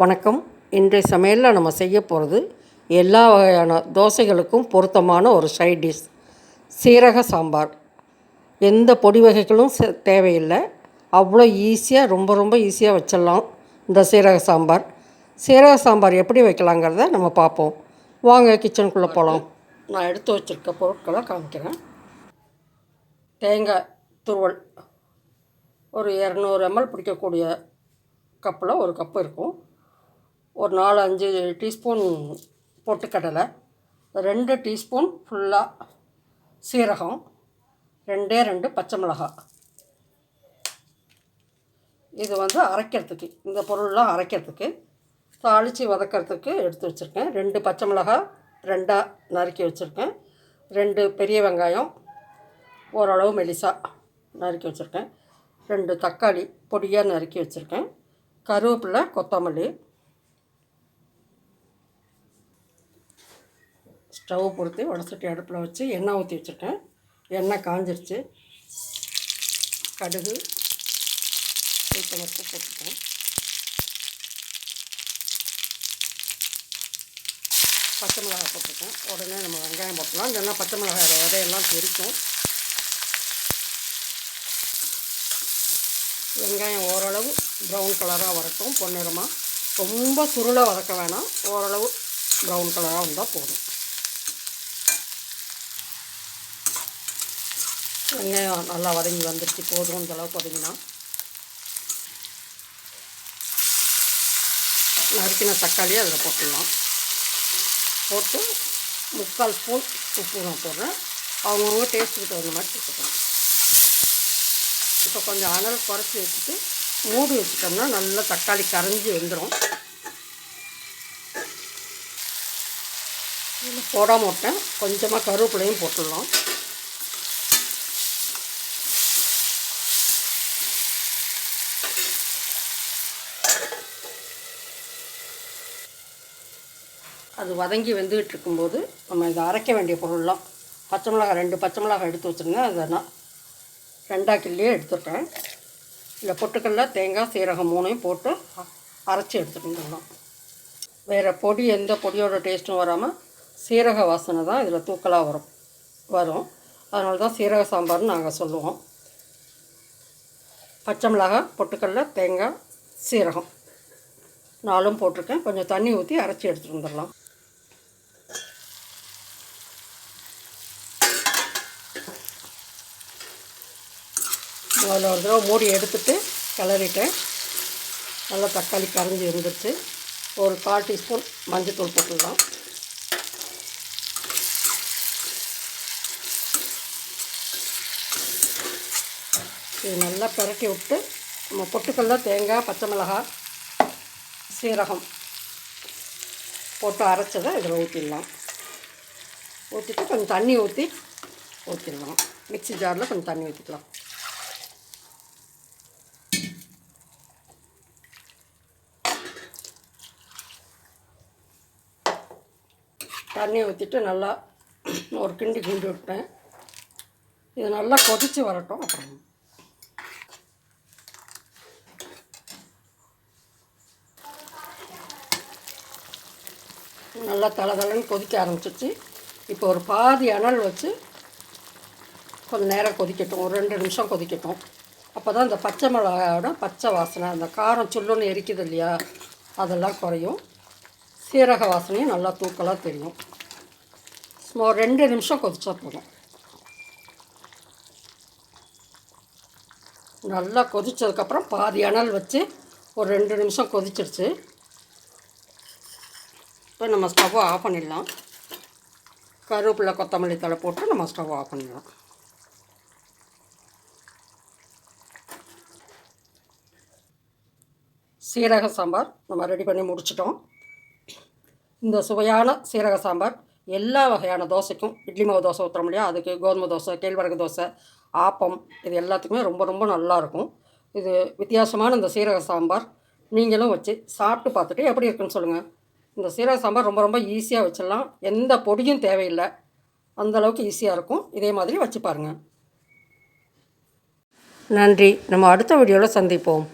வணக்கம். இன்றைய சமையலில் நம்ம செய்ய போகிறது எல்லா வகையான தோசைகளுக்கும் பொருத்தமான ஒரு சைட் டிஷ் சீரக சாம்பார். எந்த பொடி வகைகளும் தேவையில்லை. அவ்வளோ ஈஸியாக ரொம்ப ரொம்ப ஈஸியாக வச்சிடலாம் இந்த சீரக சாம்பார். சீரக சாம்பார் எப்படி வைக்கலாங்கிறத நம்ம பார்ப்போம். வாங்க கிச்சனுக்குள்ளே போகலாம் நான் எடுத்து வச்சுருக்க பொருட்களை காமிக்கிறேன். தேங்காய் துருவல். ஒரு இரநூறு எம்எல் பிடிக்கக்கூடிய கப்பில் ஒரு கப்பு இருக்கும். ஒரு நாலு அஞ்சு டீஸ்பூன் பொட்டுக்கடலை ரெண்டு டீஸ்பூன் ஃபுல்லாக சீரகம் ரெண்டே ரெண்டு பச்சை மிளகாய். இது வந்து அரைக்கிறதுக்கு இந்த பொருள்லாம் அரைக்கிறதுக்கு தாளித்து வதக்கிறதுக்கு எடுத்து வச்சுருக்கேன். ரெண்டு பச்சை மிளகாய் ரெண்டாக நறுக்கி வச்சுருக்கேன். ரெண்டு பெரிய வெங்காயம் ஓரளவு மெலிசாக நறுக்கி வச்சுருக்கேன். ரெண்டு தக்காளி பொடியாக நறுக்கி வச்சுருக்கேன். கருவேப்பிலை கொத்தமல்லி ஸ்டவ் பொறுத்து வடசட்டி அடுப்பில் வச்சு எண்ணெய் ஊற்றி வச்சுட்டேன் எண்ணெய் காஞ்சிருச்சு. கடுகு உளுத்தம்பருப்பு போட்டுட்டேன். பச்சை மிளகாய் போட்டுட்டேன் உடனே நம்ம வெங்காயம் போட்டலாம் இல்லைன்னா பச்சை மிளகாயோட விதையெல்லாம் தெரிக்கும் வெங்காயம் ஓரளவு ப்ரௌன் கலராக வரட்டும் பொன்னிறமாக ரொம்ப சுருளை வதக்க வேணாம். ஓரளவு ப்ரௌன் கலராக வந்தால் போதும். வெங்காயம் நல்லா வதங்கி வந்துடுச்சு போதும் இந்த அளவுக்கு வதங்கினா. நறுக்கின தக்காளியை அதில் போட்டுடலாம். போட்டு முக்கால் ஸ்பூன் உப்பு நான் போடுறேன். அவங்கவுங்க டேஸ்ட்டுக்கு தகுந்த மாதிரி போட்டுக்கலாம். இப்போ கொஞ்சம் அனல் குறைச்சி வச்சுட்டு மூடி வச்சுட்டோம்னா நல்லா தக்காளி கரைஞ்சி வந்துடும் போடாம விட்டேன். கொஞ்சமாக கருவேப்பிலையும் போட்டுடலாம். அது வதங்கி வெந்துக்கிட்டு இருக்கும்போது நம்ம இதை அரைக்க வேண்டிய பொருள்லாம் பச்சை மிளகாய் ரெண்டு பச்சை மிளகாய் எடுத்து வச்சுருந்தேன் அதை நான் ரெண்டாக கிள்ளியே எடுத்துட்டேன். இல்லை பொட்டுக்கல்ல தேங்காய் சீரகம் மூணையும் போட்டு அ- அரைச்சி எடுத்துட்டுலாம் வேறு பொடி எந்த பொடியோட டேஸ்ட்டும் வராமல் சீரக வாசனை தான் இதில் தூக்கலாக வரும் வரும். அதனால தான் சீரக சாம்பார்னு நாங்கள் சொல்லுவோம். பச்சை மிளகாய் பொட்டுக்கல்ல தேங்காய் சீரகம் நாலும் போட்டிருக்கேன். கொஞ்சம் தண்ணி ஊற்றி அரைச்சி எடுத்துகிட்டு வந்துடலாம். முதல்ல ஒரு தடவை மூடி எடுத்துட்டு கிளறிட்டேன். நல்லா தக்காளி கரைஞ்சி இருந்துச்சு. ஒரு கால் டீஸ்பூன் மஞ்சத்தூள் போட்டுடலாம். இது நல்லா பிரட்டி விட்டு நம்ம பொட்டுக்கல்ல தேங்காய் பச்சை மிளகாய் சீரகம் போட்டு அரைச்சதை இதில் ஊற்றிடலாம். ஊற்றிட்டு கொஞ்சம் தண்ணி ஊற்றி ஊற்றிடலாம். மிக்சி ஜாரில் கொஞ்சம் தண்ணி ஊற்றிக்கலாம். தண்ணி ஊற்றிட்டு நல்லா ஒரு கிண்டி கிண்டி விட்டேன். இது நல்லா கொதித்து வரட்டும் அப்புறம். நல்லா தலை தலைன்னு கொதிக்க ஆரம்பிச்சிச்சு. இப்போ ஒரு பாதி அனல் வச்சு கொஞ்சம் நேரம் கொதிக்கட்டும் ஒரு ரெண்டு நிமிஷம் கொதிக்கட்டும். அப்போ தான் இந்த பச்சை மிளகாயோட பச்சை வாசனை அந்த காரம் சுள்ளுன்னு எரிக்குது இல்லையா அதெல்லாம் குறையும். சீரக வாசனையும் நல்லா தூக்கலாக தெரியும். சும்மா ஒரு ரெண்டு நிமிஷம் கொதிச்சா போதும். நல்லா கொதித்ததுக்கப்புறம் பாதி அனல் வச்சு ஒரு ரெண்டு நிமிஷம் கொதிச்சிருச்சு. இப்போ நம்ம ஸ்டவ்வை ஆஃப் பண்ணிடலாம். கருவேப்பிலை கொத்தமல்லி தழை போட்டு நம்ம ஸ்டவ் ஆஃப் பண்ணிடலாம். சீரக சாம்பார் நம்ம ரெடி பண்ணி முடிச்சிட்டோம். இந்த சுவையான சீரக சாம்பார் எல்லா வகையான தோசைக்கும் இட்லி மாவு தோசை ஊற்றுறோம் இல்லையா? அதுக்கு கோதுமை தோசை கேழ்வரகு தோசை ஆப்பம் இது எல்லாத்துக்குமே ரொம்ப ரொம்ப நல்லாயிருக்கும் இது வித்தியாசமான இந்த சீரக சாம்பார். நீங்களும் வச்சு சாப்பிட்டு பார்த்துட்டு எப்படி இருக்குன்னு சொல்லுங்கள் இந்த சீரக சாம்பார் ரொம்ப ரொம்ப ஈஸியாக வச்சிடலாம். எந்த பொடியும் தேவையில்லை. அந்த அளவுக்கு ஈஸியாக இருக்கும். இதே மாதிரி வச்சு பாருங்கள் நன்றி. நம்ம அடுத்த வீடியோவில் சந்திப்போம்.